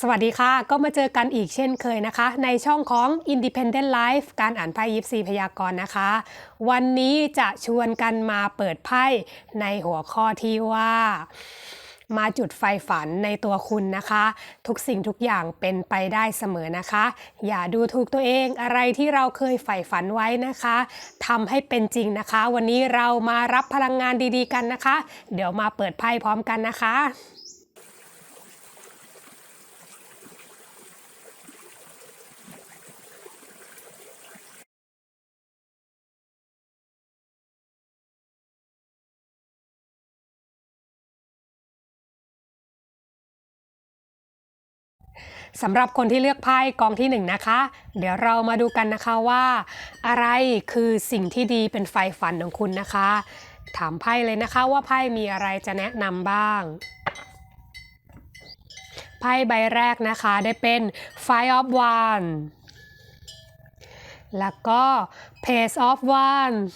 สวัสดีค่ะ ก็มาเจอกันอีกเช่นเคยนะคะ ในช่องของ Independent Life การอ่านไพ่ยิปซีพยากรณ์นะคะ วันนี้จะชวนกันมาเปิดไพ่ในหัวข้อที่ว่ามาจุดไฟฝันในตัวคุณนะคะ ทุกสิ่งทุกอย่างเป็นไปได้เสมอนะคะ อย่าดูถูกตัวเองอะไรที่เราเคยใฝ่ฝันไว้นะคะทำให้เป็นจริงนะคะ วันนี้เรามารับพลังงานดีๆกันนะคะ เดี๋ยวมาเปิดไพ่พร้อมกันนะคะ สำหรับคนที่เลือกไพ่กองที่หนึ่งนะคะ เดี๋ยวเรามาดูกันนะคะว่า อะไรคือสิ่งที่ดีเป็นไฟฝันของคุณนะคะ ถามไพ่เลยนะคะว่าไพ่มีอะไรจะแนะนำบ้างไพ่ใบแรกนะคะได้เป็น Five of Wands แล้วก็ Page of Wands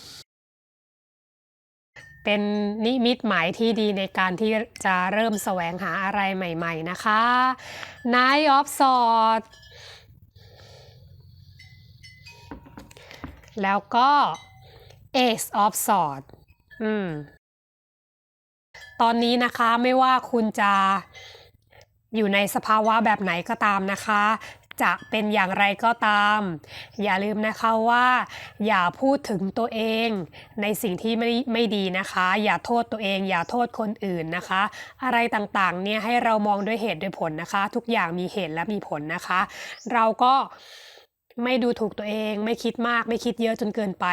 เป็นนิมิตหมายที่ดีในการที่จะเริ่มแสวงหาอะไรใหม่ๆนะคะ Nine of Swords แล้วก็ Ace of Swords อืม ตอนนี้นะคะไม่ว่าคุณจะอยู่ในสภาวะแบบไหนก็ตามนะคะ จะเป็นอย่างไรก็ตาม อย่าลืมนะคะว่า อย่าพูดถึงตัวเองในสิ่งที่ไม่ไม่ดีนะคะ อย่าโทษตัวเอง อย่าโทษคนอื่นนะคะ อะไรต่างๆเนี่ยให้เรามองด้วยเหตุด้วยผลนะคะ ทุกอย่างมีเหตุและมีผลนะคะ เราก็ไม่ดูถูกตัวเองไม่คิดมากไม่คิดเยอะจนเกินไป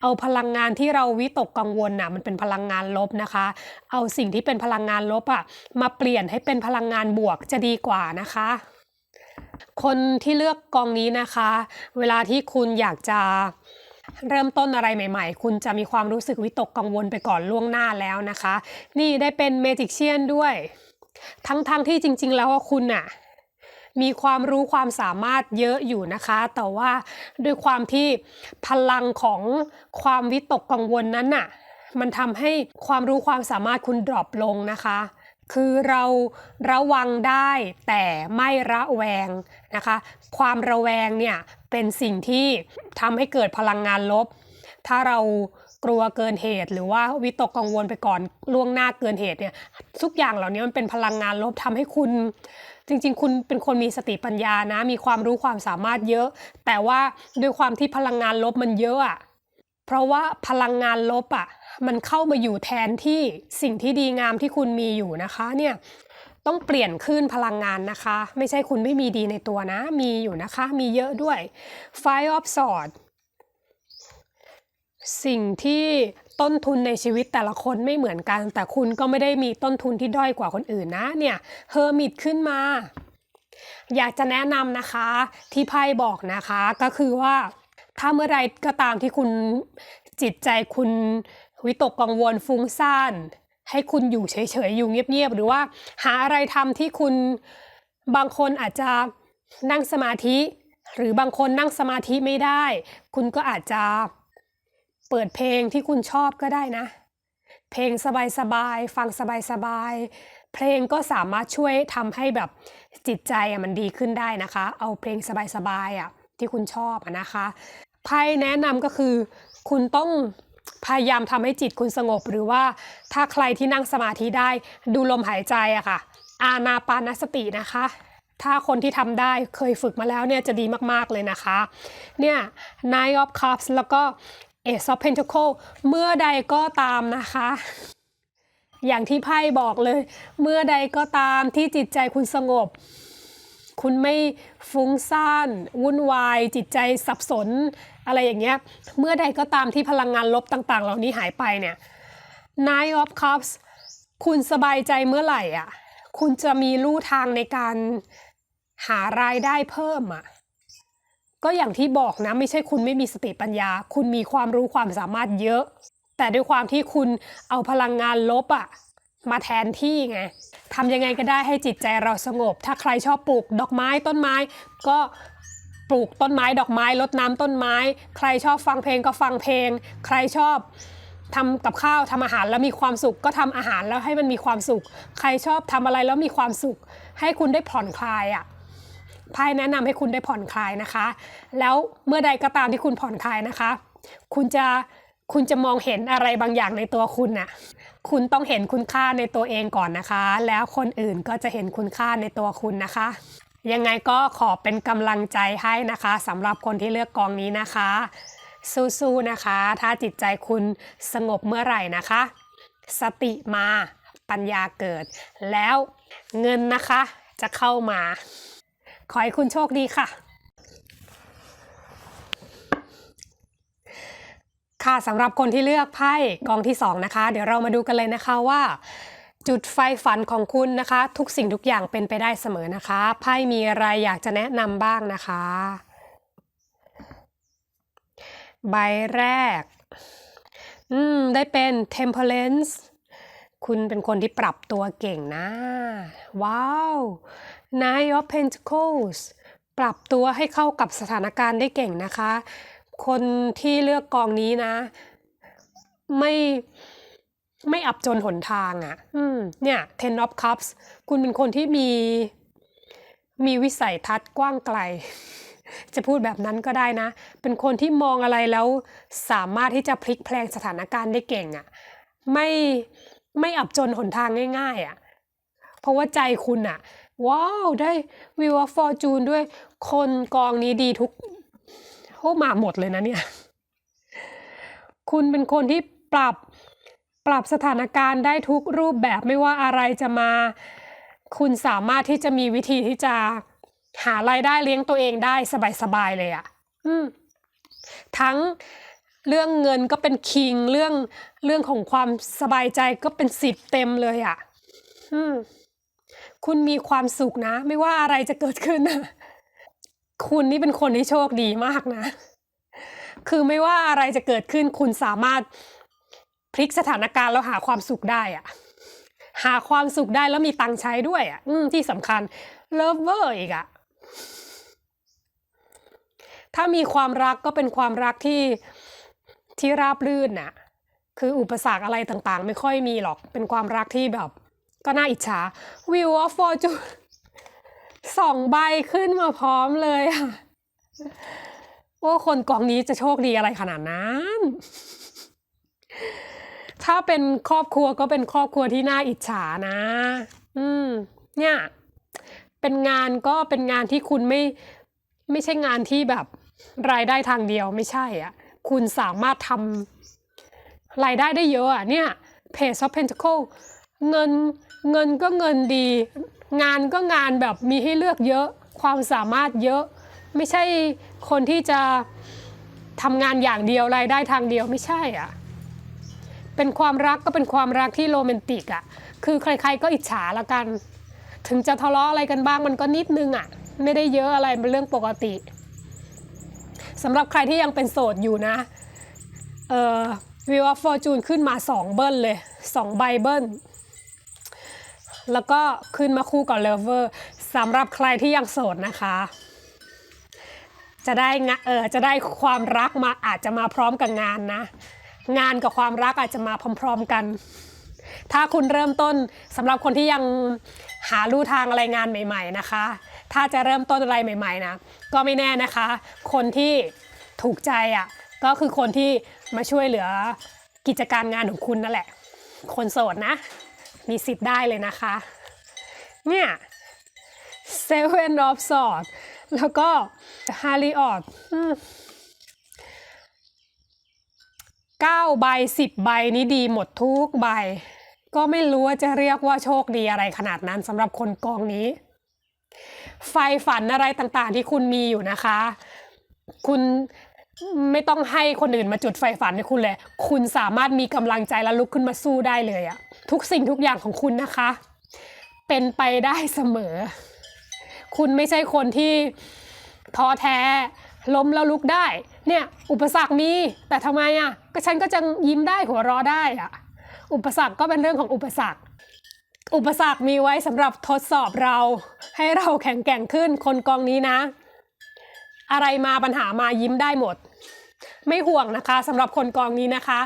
เอาพลังงานที่เราวิตกกังวลน่ะมันเป็นพลังงานลบนะคะ เอาสิ่งที่เป็นพลังงานลบอะมาเปลี่ยนให้เป็นพลังงานบวกจะดีกว่านะคะ คนที่เลือกกองนี้นะคะ เวลาที่คุณอยากจะเริ่มต้นอะไรใหม่ ๆ คุณจะมีความรู้สึกวิตกกังวลไปก่อนล่วงหน้าแล้วนะคะ นี่ได้เป็นเมจิกเชียนด้วย ทั้งๆทที่จริง ๆ แล้วว่าคุณน่ะมีความรู้ความสามารถเยอะอยู่นะคะ แต่ว่าด้วยความที่พลังของความวิตกกังวลนั้นน่ะ มันทำให้ความรู้ความสามารถคุณดรอปลงนะคะ คือเราระวังได้แต่ไม่ระแวงนะคะ ความระแวงเนี่ยเป็นสิ่งที่ทำให้เกิดพลังงานลบ ถ้าเรากลัวเกินเหตุ หรือว่าวิตกกังวลไปก่อนล่วงหน้าเกินเหตุเนี่ยทุกอย่างเหล่านี้มันเป็นพลังงานลบทำให้คุณ จริง ๆ คุณเป็นคนมีสติปัญญานะ มีความรู้ความสามารถเยอะ แต่ว่าด้วยความที่พลังงานลบมันเยอะอะเพราะว่าพลังงานลบอะ มันเข้ามาอยู่แทนที่สิ่งที่ดีงามที่คุณมีอยู่นะคะเนี่ยต้องเปลี่ยนคลื่นพลังงานนะคะ ไม่ใช่คุณไม่มีดีในตัวนะ มีอยู่นะคะ มีเยอะด้วย Five of Swords สิ่งที่ต้นทุนในชีวิตแต่ละคนไม่เหมือนกัน แต่คุณก็ไม่ได้มีต้นทุนที่ด้อยกว่าคนอื่นนะเนี่ยเฮอร์มิตขึ้นมา อยากจะแนะนำนะคะที่ไพ่บอกนะคะก็คือว่าถ้าเมื่อไรก็ตามที่คุณจิตใจคุณ วิตกกังวลฟุ้งซ่าน ให้คุณอยู่เฉยๆ อยู่เงียบๆ หรือว่าหาอะไรทำที่คุณบางคนอาจจะนั่งสมาธิ หรือบางคนนั่งสมาธิไม่ได้ คุณก็อาจจะเปิดเพลงที่คุณชอบก็ได้นะ เพลงสบายๆ ฟังสบายๆ เพลงก็สามารถช่วยทำให้แบบจิตใจมันดีขึ้นได้นะคะ เอาเพลงสบายๆอะที่คุณชอบนะคะไพ่แนะนำก็คือคุณต้อง พยายามทำให้จิตคุณสงบ หรือว่าถ้าใครที่นั่งสมาธิได้ดูลมหายใจอะค่ะ อานาปานสตินะคะ ถ้าคนที่ทำได้เคยฝึกมาแล้วเนี่ยจะดีมากๆเลยนะคะ เนี่ย Nine of Cups แล้วก็ Ace of Pentacles เมื่อใดก็ตามนะคะ อย่างที่ไพ่บอกเลย เมื่อใดก็ตามที่จิตใจคุณสงบ คุณไม่ฟุ้งซ่าน วุ่นวาย จิตใจสับสน อะไรอย่างเงี้ย เมื่อใดก็ตามที่พลังงานลบต่างๆ เหล่านี้หายไปเนี่ย Nine of Cups คุณสบายใจเมื่อไหร่อะ คุณจะมีลู่ทางในการหารายได้เพิ่มอะ ก็อย่างที่บอกนะ ไม่ใช่คุณไม่มีสติปัญญา คุณมีความรู้ความสามารถเยอะ แต่ด้วยความที่คุณเอาพลังงานลบอะ มาแทนที่ไงทำยังไงก็ได้ให้จิตใจเราสงบ ถ้าใครชอบปลูกดอกไม้ต้นไม้ ก็ปลูกต้นไม้ดอกไม้รดน้ำต้นไม้ ใครชอบฟังเพลงก็ฟังเพลง ใครชอบทำกับข้าวทำอาหารแล้วมีความสุข ก็ทำอาหารแล้วให้มันมีความสุข ใครชอบทำอะไรแล้วมีความสุข ให้คุณได้ผ่อนคลายอะไพ่แนะนำให้คุณได้ผ่อนคลายนะคะ แล้วเมื่อใดก็ตามที่คุณผ่อนคลายนะคะ คุณจะ คุณจะมองเห็นอะไรบางอย่างในตัวคุณน่ะ คุณต้องเห็นคุณค่าในตัวเองก่อนนะคะ แล้วคนอื่นก็จะเห็นคุณค่าในตัวคุณนะคะ ยังไงก็ขอเป็นกำลังใจให้นะคะสำหรับคนที่เลือกกองนี้นะคะ สู้ๆนะคะ ถ้าจิตใจคุณสงบเมื่อไหร่นะคะ สติมาปัญญาเกิด แล้วเงินนะคะจะเข้ามา ขอให้คุณโชคดีค่ะ ค่ะสำหรับคนที่เลือกไพ่กองที่สองนะคะ เดี๋ยวเรามาดูกันเลยนะคะว่า จุดไฟฝันของคุณนะคะ ทุกสิ่งทุกอย่างเป็นไปได้เสมอนะคะไพ่มีอะไรอยากจะแนะนำบ้างนะคะ ใบแรก อืม ได้เป็น temperance คุณเป็นคนที่ปรับตัวเก่งนะ ว้าว Nine of Pentacles ปรับตัวให้เข้ากับสถานการณ์ได้เก่งนะคะ คนที่เลือกกองนี้นะ ไม่ไม่อับจนหนทางอะ่ะ อืม เนี่ย Ten of Cups คุณเป็นคนที่มีมีวิสัยทัศน์กว้างไกล จะพูดแบบนั้นก็ได้นะ เป็นคนที่มองอะไรแล้วสามารถที่จะพลิกแพลงสถานการณ์ได้เก่งอะ่ะ ไม่ไม่อับจนหนทางง่าย ๆอะ่ะ เพราะว่าใจคุณอะ่ะ ว้าว ได้วิวฟอร์จูนด้วย คนกองนี้ดีทุก โอ้มาหมดเลยนะเนี่ย คุณเป็นคนที่ปรับปรับสถานการณ์ได้ทุกรูปแบบไม่ว่าอะไรจะมา คุณสามารถที่จะมีวิธีที่จะหารายได้เลี้ยงตัวเองได้สบายๆเลยอะ่ะทั้งเรื่องเงินก็เป็นคิง เรื่องเรื่องของความสบายใจก็เป็นสิบเต็มเลยอะ่ะคุณมีความสุขนะ ไม่ว่าอะไรจะเกิดขึ้นนะ คุณนี่เป็นคนที่โชคดีมากนะ คือไม่ว่าอะไรจะเกิดขึ้นคุณสามารถพลิกสถานการณ์แล้วหาความสุขได้อะหาความสุขได้แล้วมีตังค์ใช้ด้วยอะที่สำคัญเลิฟเวอร์อีกอะถ้ามีความรักก็เป็นความรักที่ที่ราบรื่นน่ะ คืออุปสรรคอะไรต่างๆ ไม่ค่อยมีหรอก เป็นความรักที่แบบ ก็น่าอิจฉา Wheel of Fortune สองใบขึ้นมาพร้อมเลยอะว่าคนกองนี้จะโชคดีอะไรขนาดนั้น ถ้าเป็นครอบครัวก็เป็นครอบครัวที่น่าอิจฉานะ อืม เนี่ย เป็นงานก็เป็นงานที่คุณไม่ ไม่ใช่งานที่แบบรายได้ทางเดียวไม่ใช่อะ คุณสามารถทำรายได้ได้เยอะอะเนี่ย Page of Pentacle เงิน เงินก็เงินดี งานก็งานแบบมีให้เลือกเยอะ ความสามารถเยอะ ไม่ใช่คนที่จะทำงานอย่างเดียวรายได้ทางเดียวไม่ใช่อะ เป็นความรักก็เป็นความรักที่โรแมนติกอะ คือใครๆก็อิจฉาละกัน ถึงจะทะเลาะอะไรกันบ้างมันก็นิดนึงอะ ไม่ได้เยอะอะไรเป็นเรื่องปกติสำหรับใครที่ยังเป็นโสดอยู่นะ เอ่อวิวฟอร์จูนขึ้นมาสองเบิ้ลเลยสองใบเบิ้ล แล้วก็ขึ้นมาคู่กับเลเวอร์สำหรับใครที่ยังโสดนะคะ จะได้งะเออจะได้ความรักมาอาจจะมาพร้อมกับงานนะ งานกับความรักอาจจะมาพร้อม ๆกัน ถ้าคุณเริ่มต้นสำหรับคนที่ยังหาลู่ทางอะไรงานใหม่ ๆนะคะ ถ้าจะเริ่มต้นอะไรใหม่ๆนะก็ไม่แน่นะคะ คนที่ถูกใจอะก็คือคนที่มาช่วยเหลือกิจการงานของคุณนั่นแหละ คนโสดนะ มีสิทธิ์ได้เลยนะคะ เนี่ย Seven of Swords แล้วก็ Harry o t เก้าใบสิบใบนี้ดีหมดทุกใบ ก็ไม่รู้ว่าจะเรียกว่าโชคดีอะไรขนาดนั้นสำหรับคนกองนี้ ไฟฝันอะไรต่างๆที่คุณมีอยู่นะคะ คุณไม่ต้องให้คนอื่นมาจุดไฟฝันให้คุณเลย คุณสามารถมีกำลังใจและลุกขึ้นมาสู้ได้เลยอะ ทุกสิ่งทุกอย่างของคุณนะคะ เป็นไปได้เสมอ คุณไม่ใช่คนที่ท้อแท้ล้มแล้วลุกได้ เนี่ยอุปสรรคมีแต่ทำไมอะก็ฉันก็จะยิ้มได้หัวเราะได้อะอุปสรรคก็เป็นเรื่องของอุปสรรค อุปสรรคมีไว้สำหรับทดสอบเรา ให้เราแข็งแกร่งขึ้นคนกองนี้นะ อะไรมาปัญหามายิ้มได้หมด ไม่ห่วงนะคะสำหรับคนกองนี้นะคะ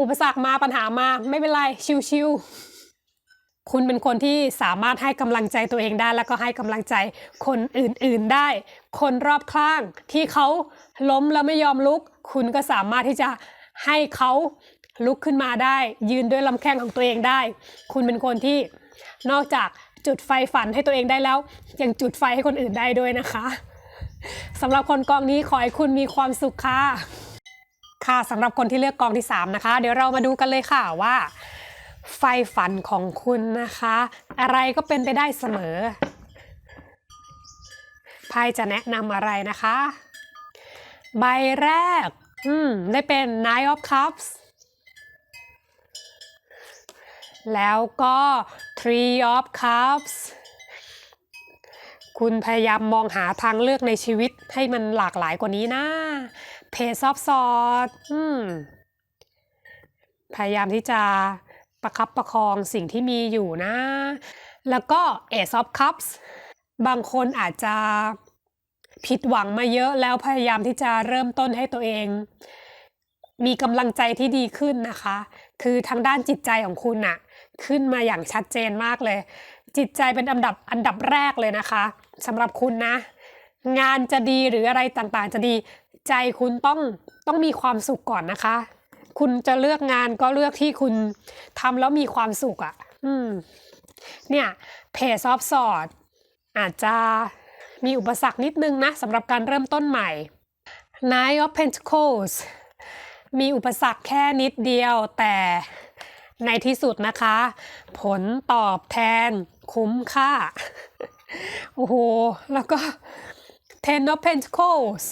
อุปสรรคมาปัญหามาไม่เป็นไรชิวๆคุณเป็นคนที่สามารถให้กำลังใจตัวเองได้ แล้วก็ให้กำลังใจคนอื่นๆได้ คนรอบข้างที่เขาล้มแล้วไม่ยอมลุก คุณก็สามารถที่จะให้เขาลุกขึ้นมาได้ ยืนด้วยลำแข้งของตัวเองได้ คุณเป็นคนที่นอกจากจุดไฟฝันให้ตัวเองได้แล้ว ยังจุดไฟให้คนอื่นได้ด้วยนะคะสำหรับคนกองนี้ขอให้คุณมีความสุขค่ะ ค่ะสำหรับคนที่เลือกกองที่ 3 นะคะ เดี๋ยวเรามาดูกันเลยค่ะว่า ไฟฝันของคุณนะคะ อะไรก็เป็นไปได้เสมอไพ่จะแนะนำอะไรนะคะ ใบแรก อืม ได้เป็น Nine of Cups แล้วก็ Three of Cups คุณพยายามมองหาทางเลือกในชีวิตให้มันหลากหลายกว่านี้นะ เพจซอฟซอดอืมพยายามที่จะประคับประคองสิ่งที่มีอยู่นะ แล้วก็ Ace of Cups บางคนอาจจะผิดหวังมาเยอะแล้วพยายามที่จะเริ่มต้นให้ตัวเอง มีกำลังใจที่ดีขึ้นนะคะ คือทางด้านจิตใจของคุณน่ะ ขึ้นมาอย่างชัดเจนมากเลย จิตใจเป็นอันดับอันดับแรกเลยนะคะสำหรับคุณนะ งานจะดีหรืออะไรต่างๆ จะดี ใจคุณต้องต้องมีความสุขก่อนนะคะ คุณจะเลือกงานก็เลือกที่คุณทำแล้วมีความสุขอะ่ะ อืม เนี่ยเพจซอฟสอดอาจจะมีอุปสรรคนิดนึงนะสำหรับการเริ่มต้นใหม่ Nine of Pentacles มีอุปสรรคแค่นิดเดียวแต่ในที่สุดนะคะ ผลตอบแทนคุ้มค่า โอ้โห แล้วก็ Ten of Pentacles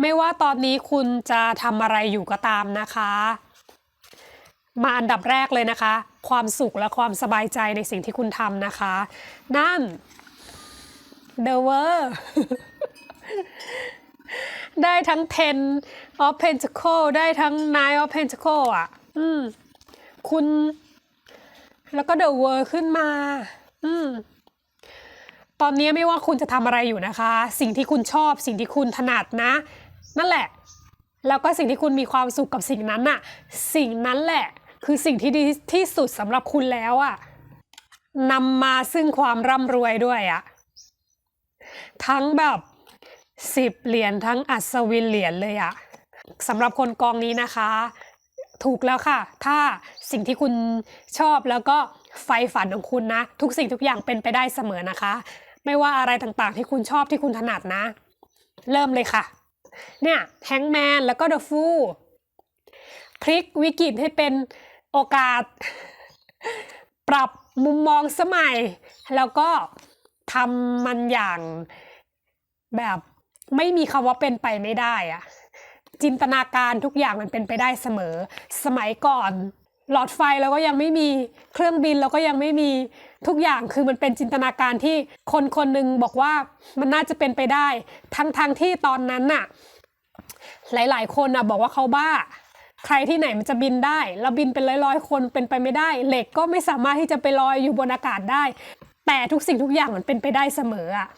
ไม่ว่าตอนนี้คุณจะทำอะไรอยู่ก็ตามนะคะ มาอันดับแรกเลยนะคะ ความสุขและความสบายใจในสิ่งที่คุณทำนะคะ นั่น The w o r ได้ทั้ง Ten of Pentacle ได้ทั้ง Nine of Pentacle อะ อืม คุณ แล้วก็ The World ขึ้นมา อืม ตอนนี้ไม่ว่าคุณจะทำอะไรอยู่นะคะ สิ่งที่คุณชอบ สิ่งที่คุณถนัดนะ นั่นแหละ แล้วก็สิ่งที่คุณมีความสุขกับสิ่งนั้นน่ะ สิ่งนั้นแหละ คือสิ่งที่ดีที่สุดสำหรับคุณแล้วอะนำมาซึ่งความร่ำรวยด้วยอะทั้งแบบสิบเหรียญทั้งอัศวินเหรียญเลยอะสำหรับคนกองนี้นะคะ ถูกแล้วค่ะ ถ้าสิ่งที่คุณชอบแล้วก็ไฟฝันของคุณนะ ทุกสิ่งทุกอย่างเป็นไปได้เสมอนะคะ ไม่ว่าอะไรต่างๆ ที่คุณชอบที่คุณถนัดนะ เริ่มเลยค่ะ เนี่ยแฮงแมนแล้วก็เดอะฟูพลิกวิกฤตให้เป็นโอกาส ปรับมุมมองสมัย แล้วก็ทำมันอย่างแบบไม่มีคำว่าเป็นไปไม่ได้อะจินตนาการทุกอย่างมันเป็นไปได้เสมอ สมัยก่อน หลอดไฟเราก็ยังไม่มีเครื่องบินเราก็ยังไม่มี ทุกอย่างคือมันเป็นจินตนาการที่คนคนหนึ่งบอกว่ามันน่าจะเป็นไปได้ ทั้งทงที่ตอนนั้นน่ะ หลาย ๆ คนน่ะบอกว่าเขาบ้า ใครที่ไหนมันจะบินได้ เราบินเป็นร้อยๆคนเป็นไปไม่ได้ เหล็กก็ไม่สามารถที่จะไปลอยอยู่บนอากาศได้ แต่ทุกสิ่งทุกอย่างมันเป็นไปได้เสมออะ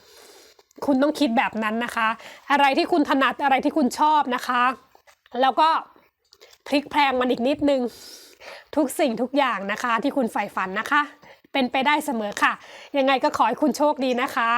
คุณต้องคิดแบบนั้นนะคะ อะไรที่คุณถนัดอะไรที่คุณชอบนะคะ แล้วก็พลิกแพลงมันอีกนิดนึง ทุกสิ่งทุกอย่างนะคะ ที่คุณใฝ่ฝันนะคะ เป็นไปได้เสมอค่ะ ยังไงก็ขอให้คุณโชคดีนะคะ